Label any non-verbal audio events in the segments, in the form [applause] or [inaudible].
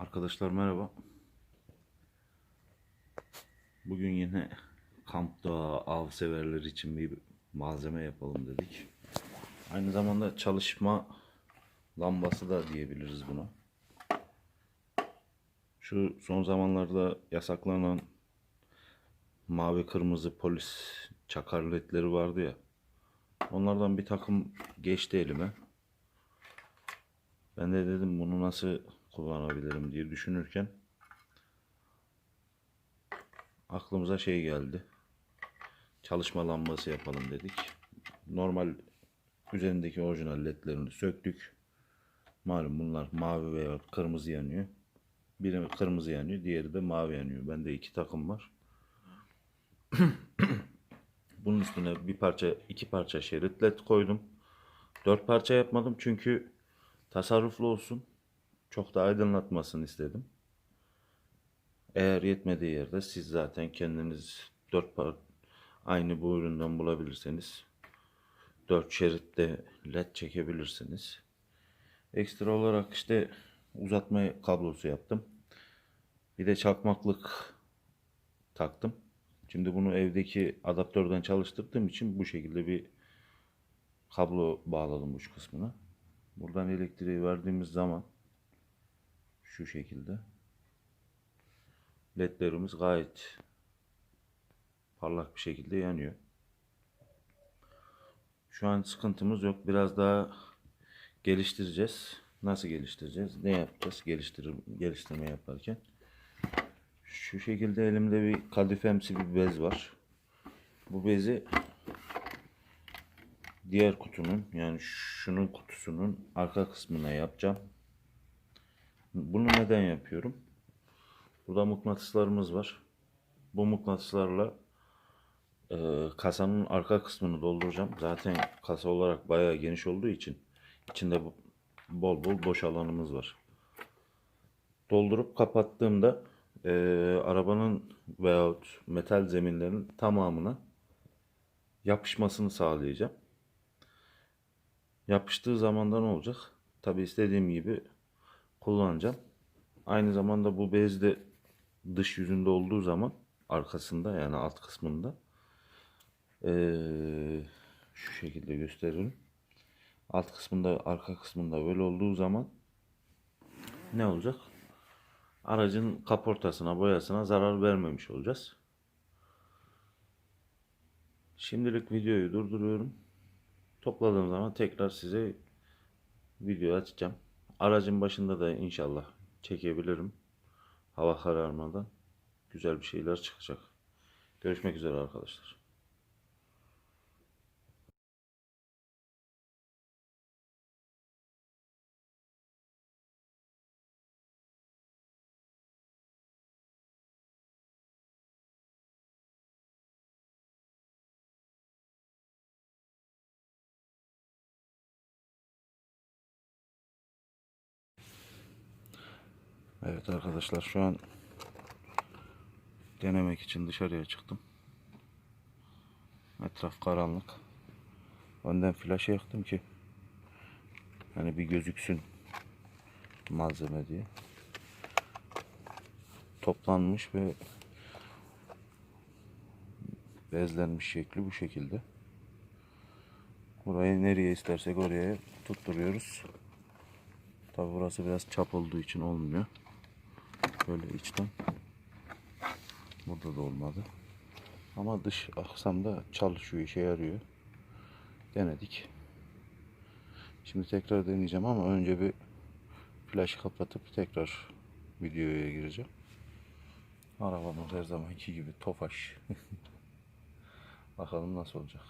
Arkadaşlar merhaba. Bugün yine kampta av severler için bir malzeme yapalım dedik. Aynı zamanda çalışma lambası da diyebiliriz buna. Şu son zamanlarda yasaklanan mavi kırmızı polis çakar ledleri vardı ya. Onlardan bir takım geçti elime. Ben de dedim bunu nasıl kullanabilirim diye düşünürken aklımıza şey geldi. Çalışma lambası yapalım dedik. Normal üzerindeki orijinal ledlerini söktük. Malum bunlar mavi veya kırmızı yanıyor. Biri kırmızı yanıyor, diğeri de mavi yanıyor. Bende iki takım var. [clears throat] Bunun üstüne bir parça, iki parça şerit led koydum. Dört parça yapmadım çünkü tasarruflu olsun. Çok da aydınlatmasını istedim. Eğer yetmediği yerde siz zaten kendiniz dört par aynı bu üründen bulabilirseniz dört şeritte led çekebilirsiniz. Ekstra olarak işte uzatma kablosu yaptım. Bir de çakmaklık taktım. Şimdi bunu evdeki adaptörden çalıştırdığım için bu şekilde bir kablo bağladım uç kısmına. Buradan elektriği verdiğimiz zaman şu şekilde ledlerimiz gayet parlak bir şekilde yanıyor. Şu an sıkıntımız yok. Biraz daha geliştireceğiz. Nasıl geliştireceğiz? Ne yapacağız? Geliştir geliştirme yaparken. Şu şekilde elimde bir kadifemsi bir bez var. Bu bezi diğer kutunun yani şunun kutusunun arka kısmına yapacağım. Bunu neden yapıyorum? Burada mıknatıslarımız var. Bu mıknatıslarla e, kasanın arka kısmını dolduracağım. Zaten kasa olarak bayağı geniş olduğu için içinde bol bol boş alanımız var. Doldurup kapattığımda e, arabanın veyahut metal zeminlerin tamamına yapışmasını sağlayacağım. Yapıştığı zaman da ne olacak? Tabi istediğim gibi kullanacağım. Aynı zamanda bu bez de dış yüzünde olduğu zaman arkasında yani alt kısmında eee, şu şekilde gösteririm. Alt kısmında arka kısmında böyle olduğu zaman ne olacak? Aracın kaportasına boyasına zarar vermemiş olacağız. Şimdilik videoyu durduruyorum. Topladığım zaman tekrar size video açacağım. Aracın başında da inşallah çekebilirim. Hava kararmadan güzel bir şeyler çıkacak. Görüşmek üzere arkadaşlar. Evet arkadaşlar şu an denemek için dışarıya çıktım. Etraf karanlık. Önden flash yaktım ki hani bir gözüksün malzeme diye. Toplanmış ve bezlenmiş şekli bu şekilde. Burayı nereye istersek oraya tutturuyoruz. Tabi burası biraz çap olduğu için olmuyor. Böyle içten. Burada da olmadı. Ama dış aksamda çalışıyor, işe yarıyor. Denedik. Şimdi tekrar deneyeceğim ama önce bir flaşı kapatıp tekrar videoya gireceğim. Arabamız her zamanki gibi tofaş. [laughs] Bakalım nasıl olacak.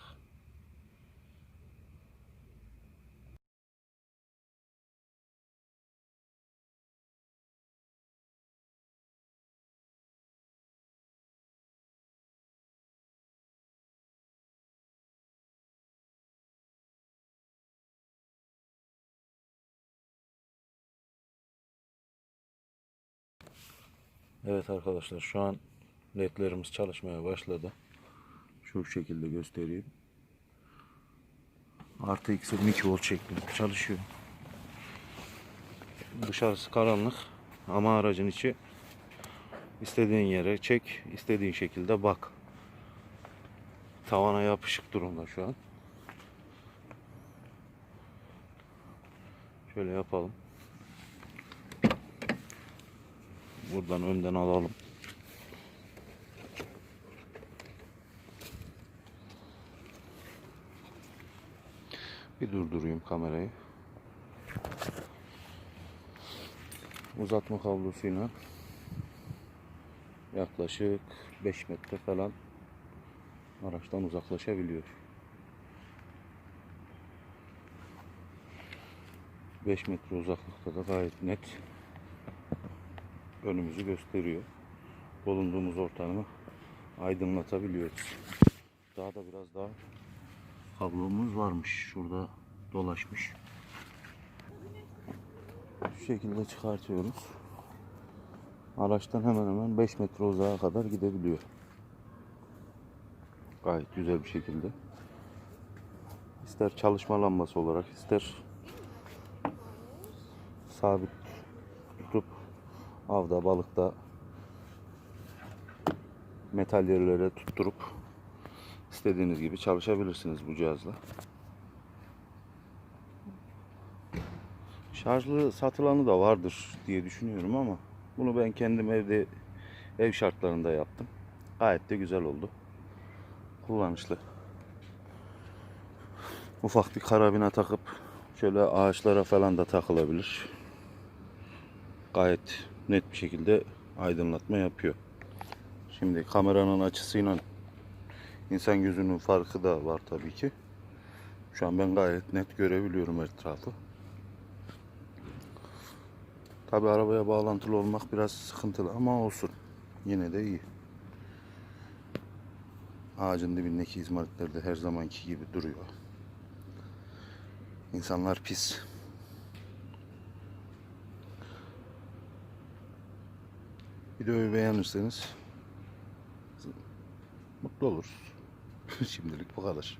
Evet arkadaşlar şu an ledlerimiz çalışmaya başladı. Şu şekilde göstereyim. Artı eksi 12 volt şeklinde çalışıyor. Dışarısı karanlık ama aracın içi istediğin yere çek, istediğin şekilde bak. Tavana yapışık durumda şu an. Şöyle yapalım. Buradan önden alalım. Bir durdurayım kamerayı. Uzatma kablosuyla yaklaşık 5 metre falan araçtan uzaklaşabiliyor. 5 metre uzaklıkta da gayet net önümüzü gösteriyor. Bulunduğumuz ortamı aydınlatabiliyoruz. Daha da biraz daha kablomuz varmış. Şurada dolaşmış. Şu şekilde çıkartıyoruz. Araçtan hemen hemen 5 metre uzağa kadar gidebiliyor. Gayet güzel bir şekilde. İster çalışma lambası olarak ister sabit avda balıkta metal yerlere tutturup istediğiniz gibi çalışabilirsiniz bu cihazla. Şarjlı satılanı da vardır diye düşünüyorum ama bunu ben kendim evde ev şartlarında yaptım. Gayet de güzel oldu. Kullanışlı. Ufak bir karabine takıp şöyle ağaçlara falan da takılabilir. Gayet net bir şekilde aydınlatma yapıyor. Şimdi kameranın açısıyla insan gözünün farkı da var tabii ki. Şu an ben gayet net görebiliyorum etrafı. Tabi arabaya bağlantılı olmak biraz sıkıntılı ama olsun. Yine de iyi. Ağacın dibindeki izmaritler de her zamanki gibi duruyor. İnsanlar pis. Videoyu beğenirseniz mutlu oluruz. [laughs] Şimdilik bu kadar.